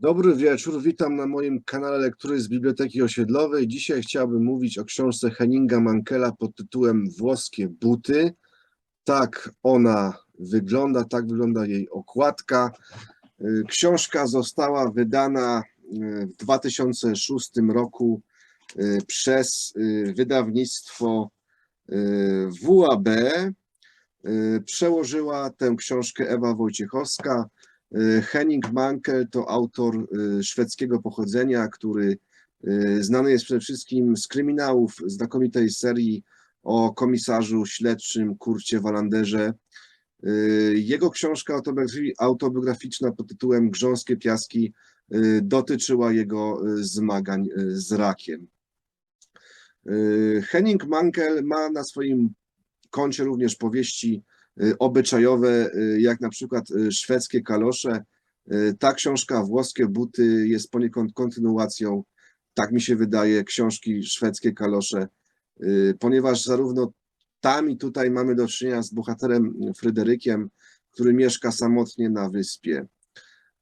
Dobry wieczór, witam na moim kanale Lektury z Biblioteki Osiedlowej. Dzisiaj chciałbym mówić o książce Henninga Mankela pod tytułem Włoskie buty. Tak ona wygląda, tak wygląda jej okładka. Y, Książka została wydana y, w 2006 roku y, przez wydawnictwo WAB. Przełożyła tę książkę Ewa Wojciechowska. Y, Henning Mankell to autor y, szwedzkiego pochodzenia, który y, znany jest przede wszystkim z kryminałów znakomitej serii o komisarzu śledczym Kurcie Walanderze. Jego książka autobiografi- autobiograficzna pod tytułem Grząskie piaski dotyczyła jego zmagań z rakiem. Henning Mankell ma na swoim koncie również powieści obyczajowe, y, jak na przykład y, Szwedzkie kalosze. Y, Ta książka Włoskie buty jest poniekąd kontynuacją, tak mi się wydaje, książki Szwedzkie kalosze, y, ponieważ zarówno tam i tutaj mamy do czynienia z bohaterem Fryderykiem, który mieszka samotnie na wyspie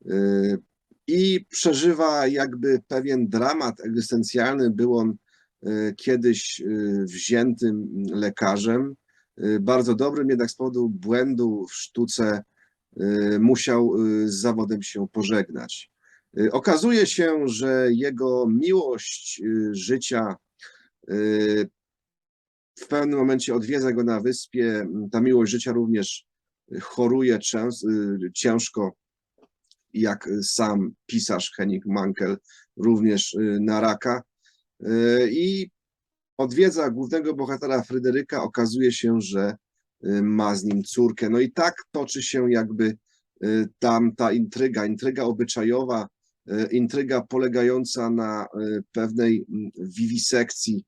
y, i przeżywa jakby pewien dramat egzystencjalny. Był on y, kiedyś y, wziętym lekarzem, y, bardzo dobrym, jednak z powodu błędu w sztuce y, musiał y, z zawodem się pożegnać. Y, Okazuje się, że jego miłość y, życia y, w pewnym momencie odwiedza go na wyspie. Ta miłość życia również choruje y, ciężko, jak sam pisarz Henning Mankell, również y, na raka. Y, I odwiedza głównego bohatera Fryderyka. Okazuje się, że y, ma z nim córkę. No i tak toczy się jakby y, tam ta intryga, intryga obyczajowa, y, intryga polegająca na pewnej mm, wiwisekcji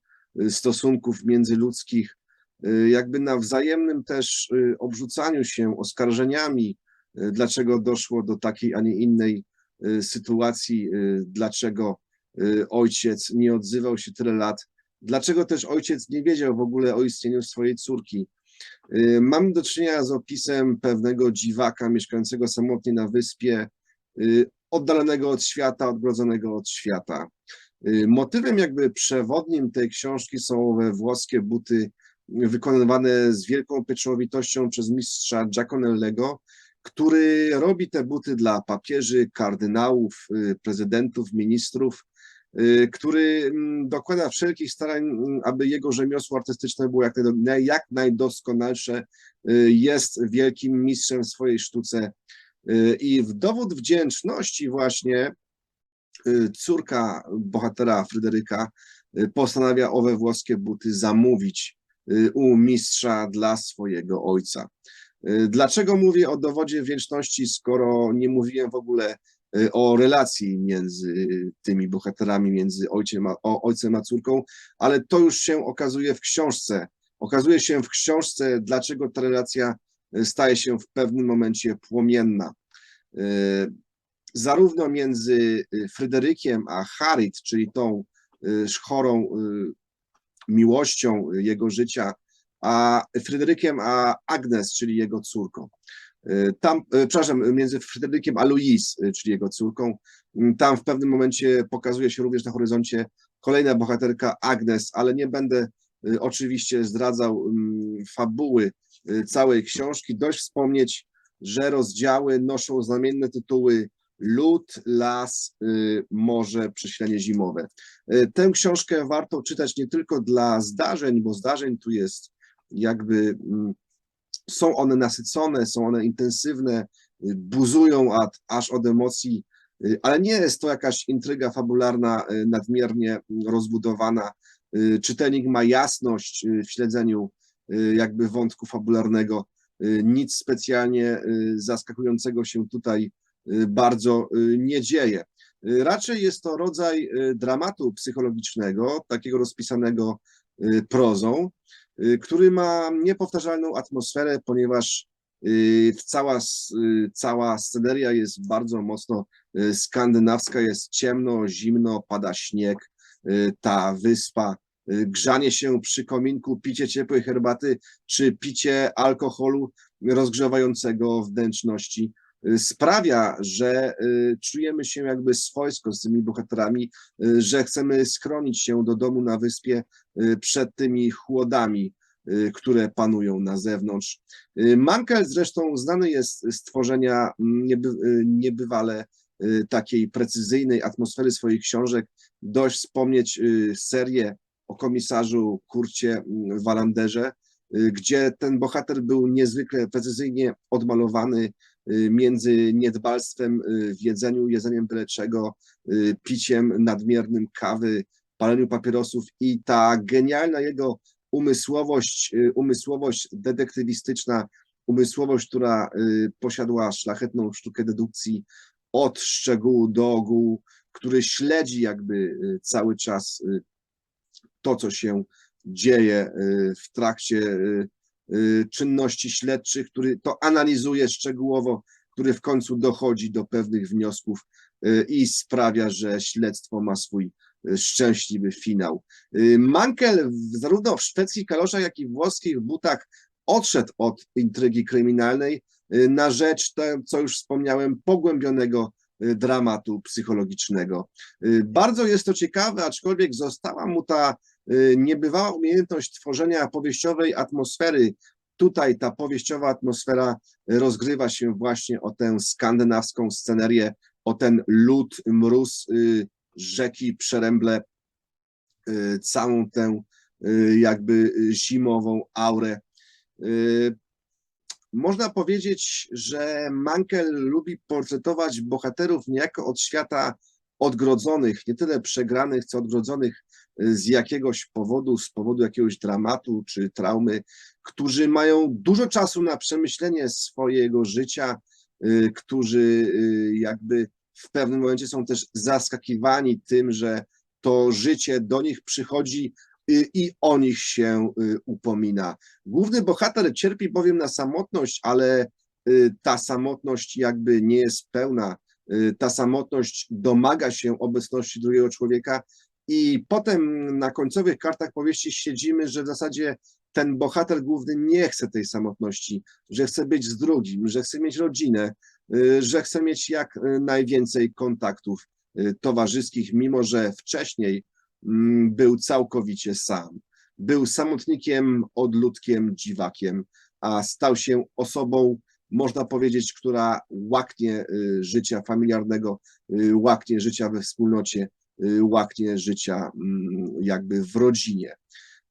stosunków międzyludzkich, jakby na wzajemnym też obrzucaniu się oskarżeniami, dlaczego doszło do takiej, a nie innej sytuacji, dlaczego ojciec nie odzywał się tyle lat, dlaczego też ojciec nie wiedział w ogóle o istnieniu swojej córki. Y, Mamy do czynienia z opisem pewnego dziwaka mieszkającego samotnie na wyspie, y, oddalonego od świata, odgrodzonego od świata. Y, Motywem jakby przewodnim tej książki są owe włoskie buty wykonywane z wielką pieczołowitością przez mistrza Giaconellego, który robi te buty dla papieży, kardynałów, prezydentów, ministrów, który mm, dokłada wszelkich starań, mm, aby jego rzemiosło artystyczne było jak, jak najdoskonalsze. Y, Jest wielkim mistrzem w swojej sztuce y, i w dowód wdzięczności właśnie y, córka bohatera Fryderyka y, postanawia owe włoskie buty zamówić y, u mistrza dla swojego ojca. Y, Dlaczego mówię o dowodzie wdzięczności, skoro nie mówiłem w ogóle y, o relacji między tymi bohaterami, między ojcem a, o, ojcem a córką, ale to już się okazuje w książce. Okazuje się w książce, dlaczego ta relacja y, staje się w pewnym momencie płomienna. Y, Zarówno między y, Fryderykiem a Harit, czyli tą y, chorą y, miłością jego życia, a Fryderykiem a Agnes, czyli jego córką. Y, Tam, y, przepraszam, między Fryderykiem a Louise, y, czyli jego córką. Tam w pewnym momencie pokazuje się również na horyzoncie kolejna bohaterka Agnes, ale nie będę y, oczywiście zdradzał mm, fabuły y, całej książki. Dość wspomnieć, że rozdziały noszą znamienne tytuły Lód, las, y, morze, przesilenie zimowe. Y, Tę książkę warto czytać nie tylko dla zdarzeń, bo zdarzeń tu jest jakby, mm, są one nasycone, są one intensywne, y, buzują ad, aż od emocji, y, ale nie jest to jakaś intryga fabularna y, nadmiernie mm, rozbudowana. Czytelnik ma jasność w śledzeniu jakby wątku fabularnego. Nic specjalnie zaskakującego się tutaj bardzo nie dzieje. Raczej jest to rodzaj dramatu psychologicznego, takiego rozpisanego prozą, który ma niepowtarzalną atmosferę, ponieważ y, cała, y, cała sceneria jest bardzo mocno y, skandynawska, jest ciemno, zimno, pada śnieg, y, ta wyspa, y, grzanie się przy kominku, picie ciepłej herbaty czy picie alkoholu rozgrzewającego wnętrzności y, sprawia, że y, czujemy się jakby swojsko z tymi bohaterami, y, że chcemy schronić się do domu na wyspie y, przed tymi chłodami, y, które panują na zewnątrz. Y, Mankel zresztą znany jest z tworzenia mm, nieby, y, niebywale y, takiej precyzyjnej atmosfery swoich książek. Dość wspomnieć y, serię o komisarzu Kurcie mm, Walanderze, y, gdzie ten bohater był niezwykle precyzyjnie odmalowany y, między niedbalstwem y, w jedzeniu, jedzeniem byle czego, y, piciem nadmiernym kawy, paleniu papierosów i ta genialna jego umysłowość, y, umysłowość detektywistyczna, umysłowość, która y, posiadła szlachetną sztukę dedukcji od szczegółu do ogółu, który śledzi jakby y, cały czas y, to, co się dzieje y, w trakcie y, y, czynności śledczych, który to analizuje szczegółowo, który w końcu dochodzi do pewnych wniosków y, i sprawia, że śledztwo ma swój y, szczęśliwy finał. Y, Mankel zarówno w szwedzkich kaloszach, jak i w włoskich butach odszedł od intrygi kryminalnej y, na rzecz, te, co już wspomniałem, pogłębionego y, dramatu psychologicznego. Y, Bardzo jest to ciekawe, aczkolwiek została mu ta y, niebywała umiejętność tworzenia powieściowej atmosfery. Tutaj ta powieściowa atmosfera rozgrywa się właśnie o tę skandynawską scenerię, o ten lód, mróz, y, rzeki, przeręble, y, całą tę y, jakby y, zimową aurę. Y, Można powiedzieć, że Mankel lubi portretować bohaterów niejako od świata odgrodzonych, nie tyle przegranych, co odgrodzonych y, z jakiegoś powodu, z powodu jakiegoś dramatu czy traumy, którzy mają dużo czasu na przemyślenie swojego życia, y, którzy y, jakby w pewnym momencie są też zaskakiwani tym, że to życie do nich przychodzi y, i o nich się upomina. Główny bohater cierpi bowiem na samotność, ale ta samotność jakby nie jest pełna. Ta samotność domaga się obecności drugiego człowieka i potem na końcowych kartach powieści siedzimy, że w zasadzie ten bohater główny nie chce tej samotności, że chce być z drugim, że chce mieć rodzinę, y, że chce mieć jak y, najwięcej kontaktów y, towarzyskich, mimo że wcześniej mm, był całkowicie sam. Był samotnikiem, odludkiem, dziwakiem, a stał się osobą, można powiedzieć, która łaknie życia familiarnego, łaknie życia we wspólnocie, łaknie życia mm, jakby w rodzinie.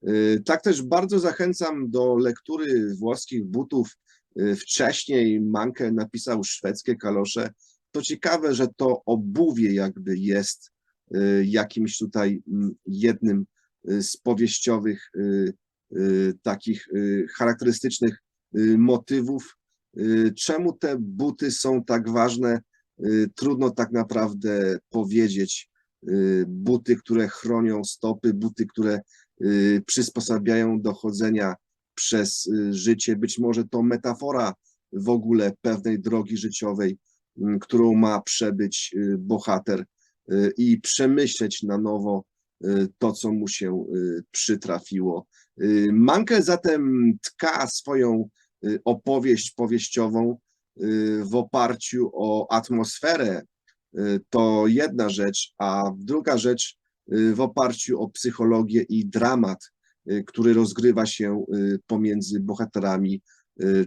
Y, Tak też bardzo zachęcam do lektury włoskich butów. Y, Wcześniej Manke napisał szwedzkie kalosze. To ciekawe, że to obuwie jakby jest y, jakimś tutaj mm, jednym y, z powieściowych y, y, takich y, charakterystycznych y, motywów. Y, Czemu te buty są tak ważne? Y, Trudno tak naprawdę powiedzieć. Y, Buty, które chronią stopy, buty, które y, przysposabiają do chodzenia przez y, życie. Być może to metafora w ogóle pewnej drogi życiowej, m, którą ma przebyć bohater i przemyśleć na nowo to, co mu się przytrafiło. Y, Manke zatem tka swoją opowieść powieściową w oparciu o atmosferę. Y, To jedna rzecz, a druga rzecz y, w oparciu o psychologię i dramat, y, który rozgrywa się pomiędzy bohaterami,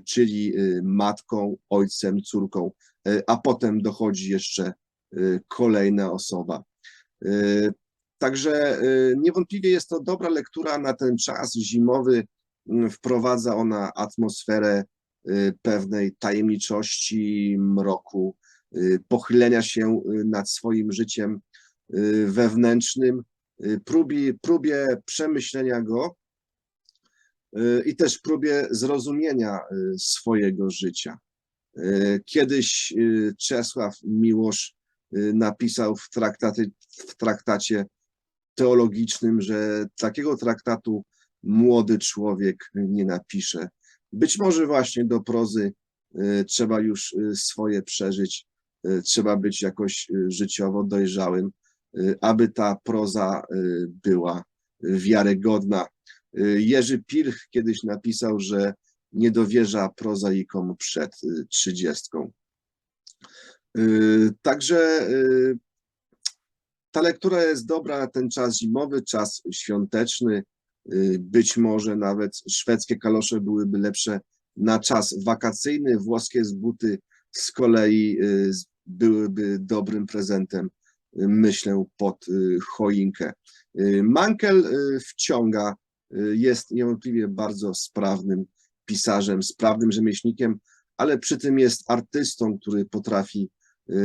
czyli matką, ojcem, córką, a potem dochodzi jeszcze kolejna osoba. Także niewątpliwie jest to dobra lektura na ten czas zimowy. Wprowadza ona atmosferę pewnej tajemniczości, mroku, pochylenia się y, nad swoim życiem y, wewnętrznym, y, próbie, próbie przemyślenia go y, i też próbie zrozumienia y, swojego życia. Y, Kiedyś y, Czesław Miłosz y, napisał w, traktaty, w traktacie teologicznym, że takiego traktatu młody człowiek nie napisze. Być może właśnie do prozy y, trzeba już y, swoje przeżyć, y, trzeba być jakoś y, życiowo dojrzałym, y, aby ta proza y, była wiarygodna. Y, Jerzy Pilch kiedyś napisał, że nie dowierza prozaikom przed y, trzydziestką. Y, Także y, ta lektura jest dobra ten czas zimowy, czas świąteczny. Y, Być może nawet szwedzkie kalosze byłyby lepsze na czas wakacyjny. Włoskie z kolei y, z- byłyby dobrym prezentem, y, myślę, pod y, choinkę. Y, Mankel wciąga, jest niewątpliwie bardzo sprawnym pisarzem, sprawnym rzemieślnikiem, ale przy tym jest artystą, który potrafi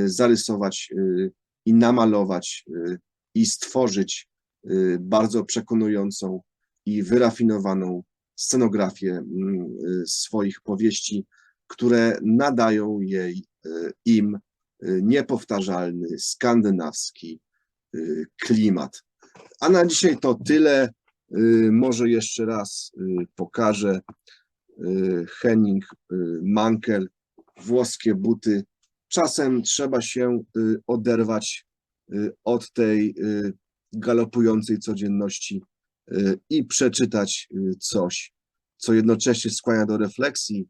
zarysować i namalować i stworzyć bardzo przekonującą i wyrafinowaną scenografię mm, swoich powieści, które nadają jej im niepowtarzalny skandynawski y, klimat. A na dzisiaj to tyle. Y, Może jeszcze raz y, pokażę y, Henning y, Mankel, włoskie buty. Czasem trzeba się y, oderwać y, od tej y, galopującej codzienności y, i przeczytać y, coś, co jednocześnie skłania do refleksji,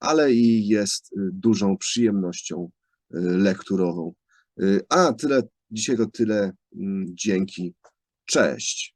ale i jest y, dużą przyjemnością y, lekturową. Y, A tyle, dzisiaj to tyle. Mm, Dzięki. Cześć.